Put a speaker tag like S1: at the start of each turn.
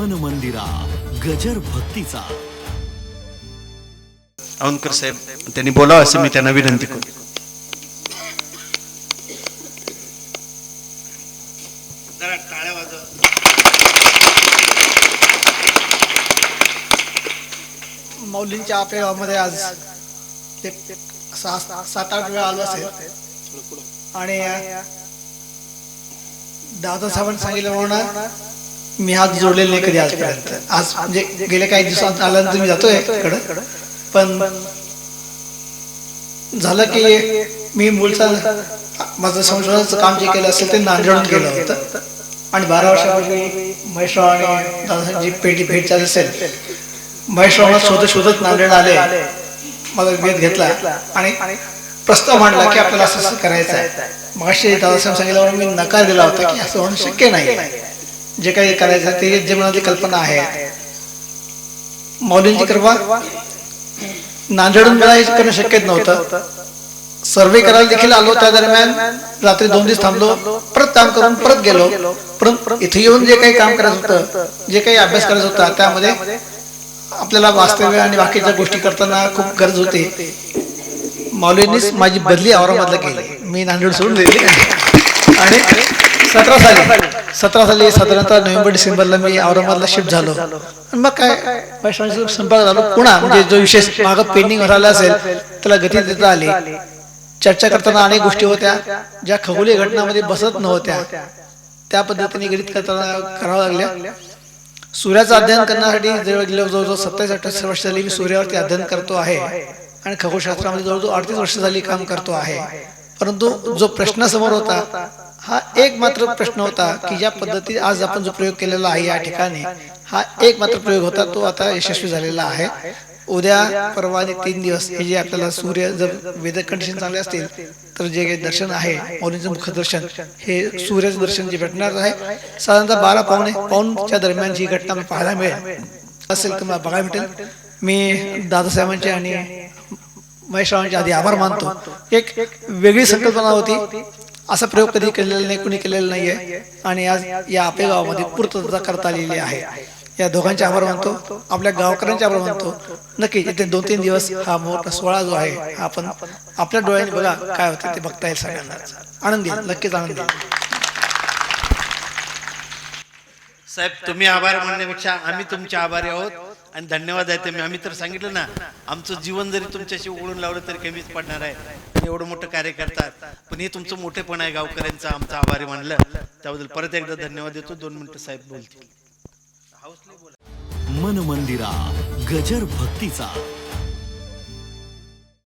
S1: मन मंदिरा गजर भक्तीचा.
S2: औंधकर साहेब त्यांनी बोलावं असं मी त्यांना विनंती करतो
S3: माऊलींच्या आपल्या गावामध्ये आज ते सहा सात आठ वेळा आलो असेल. आणि दादा साहेबांनी सांगितलं म्हणून मी हात जोडलेले नाही कधी आजपर्यंत. आज म्हणजे गेल्या काही दिवसात आल्यानंतर मी जातोय तिकडं पण झालं की मी मूळचा माझं संशोधनाचं काम जे केलं असेल ते नांदेडून केलं होतं. आणि बारा वर्षापूर्वी महेशराव आणि दादासाहेबची पेटी भेट झाली असेल. महेशरावला शोधत शोधत नांदेड आले. मला वेध घेतला. आणि प्रस्ताव मांडला की आपल्याला असं असं करायचं आहे. मगाशी दादासाहेब सांगितल्यावर मी नकार दिला होता की असं होणं शक्य नाही जे काही करायचं ते जे मनातली कल्पना आहे. मौलींची कृपा नांदेडून मिळायचं हे करणं शक्यच नव्हतं. सर्वे करायला देखील आलो त्या दरम्यान रात्री दोन दिवस थांबलो परत काम करून परत गेलो. परत इथे येऊन जे काही काम करायचं होतं जे काही अभ्यास करायचा होता त्यामध्ये आपल्याला वास्तव्य आणि बाकीच्या गोष्टी करताना खूप गरज होती. मौलींनीच माझी बदली औरंगाबादला केली. मी नांदेड सोडून दिली आणि सतरा साली. सतरा साली साधारणतः नोव्हेंबर डिसेंबरला मी औरंगाबादला शिफ्ट झालो. आणि मग काय वैष्णवांशी संपर्क झालो. पुन्हा म्हणजे जो विशेष माग पेंडिंग राहिला असेल त्याला गती देता आली. चर्चा करताना अनेक गोष्टी होत्या ज्या खगोलीय घटनामध्ये बसत नव्हत्या. त्या पद्धतीने गणित करताना करावं लागल्या. सूर्याचं अध्ययन करण्यासाठी जवळ गेलो जवळजवळ सत्तावीस अठ्ठावीस वर्ष झाली मी सूर्यावरती अध्ययन करतो आहे. आणि खगोलशास्त्रामध्ये जवळजवळ अडतीस वर्ष झाली काम करतो आहे. परंतु जो प्रश्न समोर होता हा एक मात्र प्रश्न होता की ज्या पद्धती आज आपण जो प्रयोग केलेला आहे या ठिकाणी हा एक मात्र प्रयोग होता तो आता यशस्वी झालेला आहे. उद्या परवाने तीन दिवस हे जे आपल्याला सूर्य जर वेदर कंडिशन चांगले असतील तर जे काही दर्शन आहे मौलींचं मुखदर्शन हे सूर्याचं दर्शन जे भेटणार आहे साधारणतः बारा पावणे पाऊनच्या दरम्यान जी घटना पाहायला मिळेल असेल तर मला बघायला भेटेल. मी दादासाहेबांचे आणि महेशरावांचे आधी आभार मानतो. एक वेगळी संकल्पना होती. असा प्रयोग कधी केलेला नाही कुणी केलेला नाहीये. आणि आज या आपल्या गावामध्ये पूर्तता करता आलेली आहे. या दोघांचे आभार मानतो. आपल्या गावकऱ्यांचे आभार मानतो. नक्की येते दोन तीन दिवस हा मोठा सोहळा जो आहे आपण आपल्या डोळ्यांनी बघा काय होते ते बघता येईल सगळ्यांना. आनंदी नक्कीच आनंदी
S2: साहेब तुम्ही आभार मानण्यापेक्षा आम्ही तुमचे आभारी आहोत. आणि धन्यवाद आहे ते आम्ही तर सांगितलं ना आमचं जीवन जरी तुमच्याशी ओळून लावलं तरी कमीच पडणार आहे. एवढं मोठं कार्य करतात. पण हे तुमचं मोठेपण आहे गावकऱ्यांचं आमचं आभारी मानलं. त्याबद्दल परत एकदा धन्यवाद देतो. दोन मिनिटं साहेब बोलतील.
S1: मन मंदिरा गजर भक्तीचा.